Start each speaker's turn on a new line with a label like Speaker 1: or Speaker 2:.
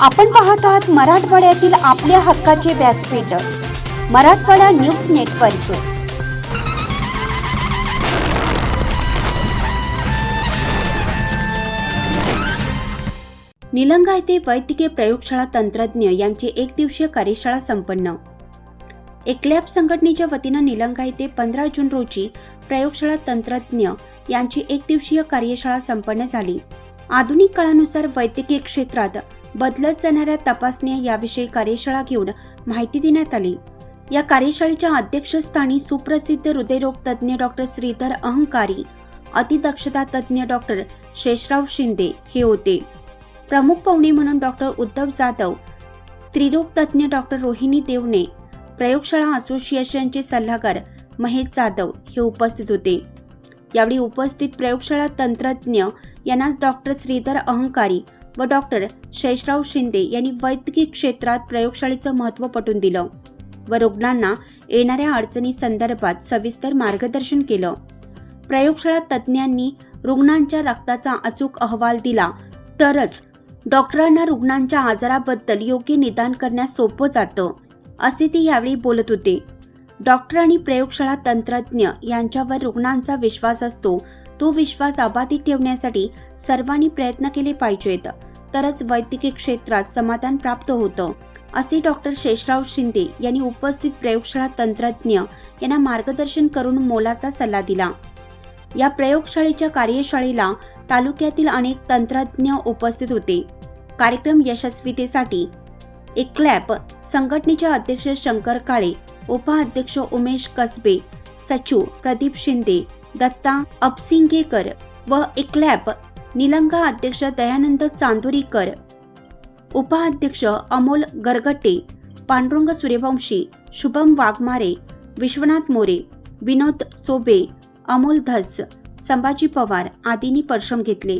Speaker 1: आपण पाहत आहात मराठवाड्यातील आपल्या हक्काचे व्यासपीठ मराठवाडा न्यूज नेटवर्क. निलंगा येथे वैद्यकीय प्रयोगशाळा तंत्रज्ञ यांची एक दिवसीय कार्यशाळा संपन्न. एकलॅब संघटनेच्या वतीनं निलंगा येथे पंधरा जून रोजी प्रयोगशाळा तंत्रज्ञ यांची एक दिवसीय कार्यशाळा संपन्न झाली. आधुनिक काळानुसार वैद्यकीय क्षेत्रात बदलत जाणाऱ्या तपासण्या याविषयी कार्यशाळा घेऊन माहिती देण्यात आली. या कार्यशाळेच्या अध्यक्षस्थानी सुप्रसिद्ध हृदयरोग तज्ज्ञ डॉक्टर श्रीधर अहंकारी अतिदक्षता तज्ज्ञ डॉक्टर शेषराव शिंदे हे होते. प्रमुख पाहुणे म्हणून डॉक्टर उद्धव जाधव स्त्रीरोग तज्ज्ञ डॉक्टर रोहिणी देवणे प्रयोगशाळा असोसिएशनचे सल्लागार महेश जाधव हे उपस्थित होते. यावेळी उपस्थित प्रयोगशाळा तंत्रज्ञ यांना डॉक्टर श्रीधर अहंकारी व डॉक्टर शेषराव शिंदे यांनी वैद्यकीय क्षेत्रात प्रयोगशाळेचं महत्त्व पटवून दिलं व रुग्णांना येणाऱ्या अडचणी संदर्भात सविस्तर मार्गदर्शन केलं. प्रयोगशाळा तज्ज्ञांनी रुग्णांच्या रक्ताचा अचूक अहवाल दिला. तरच डॉक्टरांना रुग्णांच्या आजाराबद्दल योग्य निदान करण्यास सोपं जातं असे ते यावेळी बोलत होते. डॉक्टर आणि प्रयोगशाळा तंत्रज्ञ यांच्यावर रुग्णांचा विश्वास असतो तो विश्वास अबाधित ठेवण्यासाठी सर्वांनी प्रयत्न केले पाहिजेत. तरच वैद्यकीय क्षेत्रात समाधान प्राप्त होतं. असे डॉक्टर शेषराव शिंदे यांनी उपस्थित प्रयोगशाळा तंत्रज्ञ यांना मार्गदर्शन करून मोलाचा सल्ला दिला. या प्रयोगशाळेच्या कार्यशाळेला तालुक्यातील अनेक तंत्रज्ञ उपस्थित होते. कार्यक्रम यशस्वीतेसाठी एक्लॅप संघटनेचे अध्यक्ष शंकर काळे उपाध्यक्ष उमेश कसबे सचिव प्रदीप शिंदे दत्ता अपसिंगेकर व इक्लॅप निलंगा अध्यक्ष दयानंद चांदोरीकर. उपाध्यक्ष अमोल गरगटे पांडुरंग सूर्यवंशी शुभम वाघमारे विश्वनाथ मोरे विनोद सोबे अमोल धस संभाजी पवार आदींनी परिश्रम घेतले.